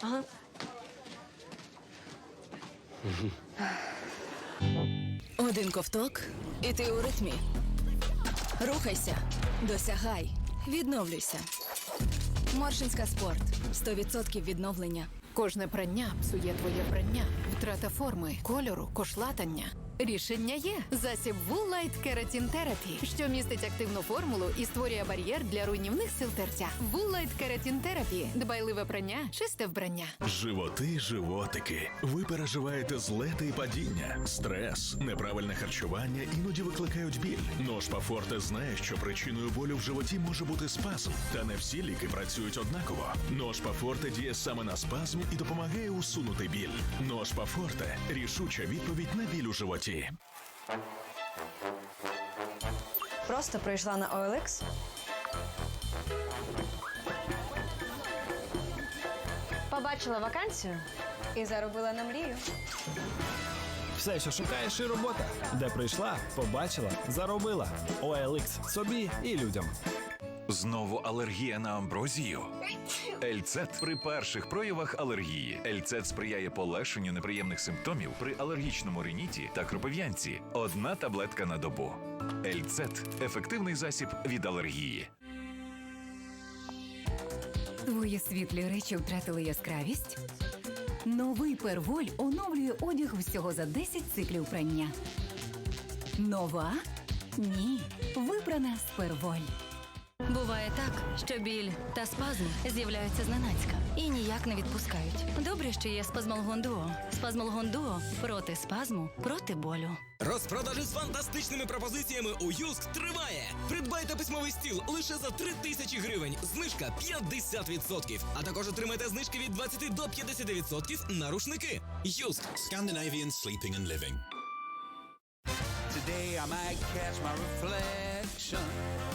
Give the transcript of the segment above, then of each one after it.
Ага. Один ковток, і ти у ритмі. Рухайся, досягай, відновлюйся. Моршинська спорт 100% відновлення. Кожне прання псує твоє прання. Втрата форми, кольору, кошлатання. Рішення є засіб Wool Light Keratin Therapy, що містить активну формулу і створює бар'єр для руйнівних сил терця. Light Keratin Therapy – дбайливе прання, чисте вбрання. Животи, животики. Ви переживаєте злети і падіння, стрес, неправильне харчування іноді викликають біль. Ножпа Форте знає, що причиною болю в животі може бути спазм, та не всі ліки працюють однаково. Ножпа Форте діє саме на спазм і допомагає усунути біль. Ножпа Форте рішуча відповідь на біль у животі. Просто прийшла на OLX. Побачила вакансію і заробила на мрію. Все, що шукаєш, і робота. Де прийшла, побачила, заробила. OLX собі і людям. Знову алергія на амброзію. Ельцет при перших проявах алергії. Ельцет сприяє полегшенню неприємних симптомів при алергічному риніті та кропив'янці. Одна таблетка на добу. Ельцет ефективний засіб від алергії. Твої світлі речі втратили яскравість? Новий перволь оновлює одяг всього за 10 циклів прання. Нова? Ні. Вибрана з перволь. Буває так, що біль та спазм з'являються зненацька і ніяк не відпускають. Добре, що є спазмолгон дуо. Спазмолгон дуо проти спазму, проти болю. Розпродажі з фантастичними пропозиціями у Юск триває. Придбайте письмовий стіл лише за 3 тисячі гривень. Знижка 50%. А також отримайте знижки від 20 до 50% на рушники. Юск. Scandinavian sleeping and living. Today I might catch my reflection,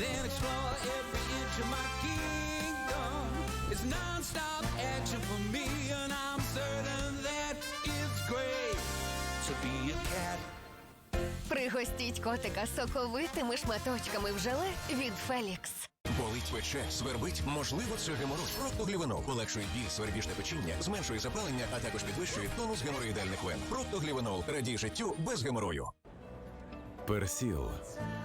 then explore every inch of my kingdom. It's non-stop action for me, and I'm certain that it's great to be a cat. Пригостіть котика соковитими шматочками в желе від Фелікс. Болить пече, свербить, можливо, це геморой. Проктоглівенол полегшує біль, свербіжне печіння, зменшує запалення, а також підвищує тонус геморроїдальних вен. Проктоглівенол радій життю без геморою. Персіл.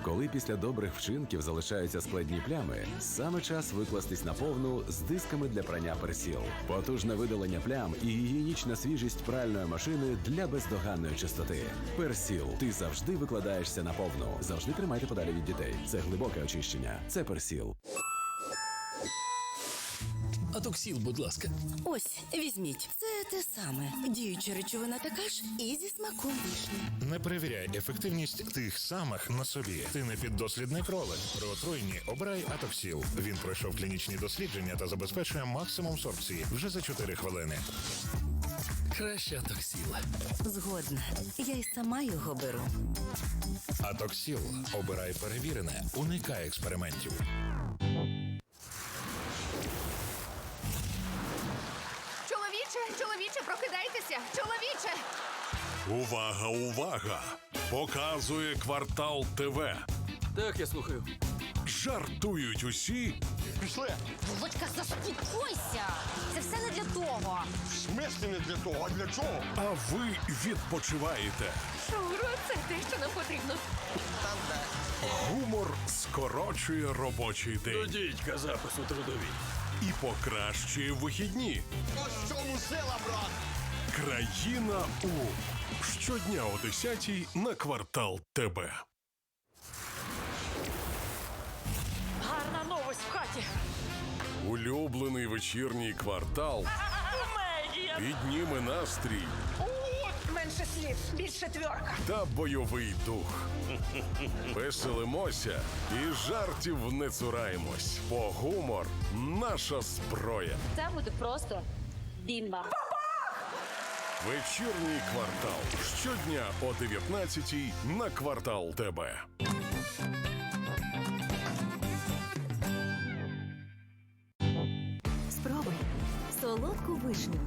Коли після добрих вчинків залишаються складні плями, саме час викластись на повну з дисками для прання персіл. Потужне видалення плям і гігієнічна свіжість пральної машини для бездоганної чистоти. Персіл. Ти завжди викладаєшся на повну. Завжди тримайте подалі від дітей. Це глибоке очищення. Це персіл. Атоксіл, будь ласка. Ось, візьміть. Це те саме. Діюча речовина така ж і зі смаком вишні. Не перевіряй ефективність тих самих на собі. Ти не піддослідний кролик. При отруєнні обирай Атоксіл. Він пройшов клінічні дослідження та забезпечує максимум сорбції вже за 4 хвилини. Краще атоксіл. Згодна. Я й сама його беру. Атоксіл. Обирай перевірене. Уникай експериментів. Чоловіче, прокидайтеся! Чоловіче! Увага, увага! Показує квартал ТВ. Так, я слухаю. Жартують усі, Володька, заспокойся! Це все не для того. а ви відпочиваєте. Шуро, це те, що нам потрібно. Там де. Гумор скорочує робочий день Дідька запису трудовій. І покращує вихідні. Ось чому сила, брат! Країна У. Щодня о 10 на квартал ТБ. Гарна новость в хаті. Улюблений вечірній квартал підніме настрій Менше слів, більше тверка. та бойовий дух. Веселимося і жартів не цураємось, бо гумор наша зброя. Це буде просто бімба. Вечірній квартал. Щодня о 19-й на квартал ТБ. Спробуй солодку вишню.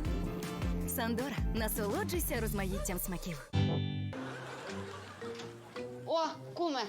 Сандора. Насолоджуйся розмаїттям смаків. О, куме!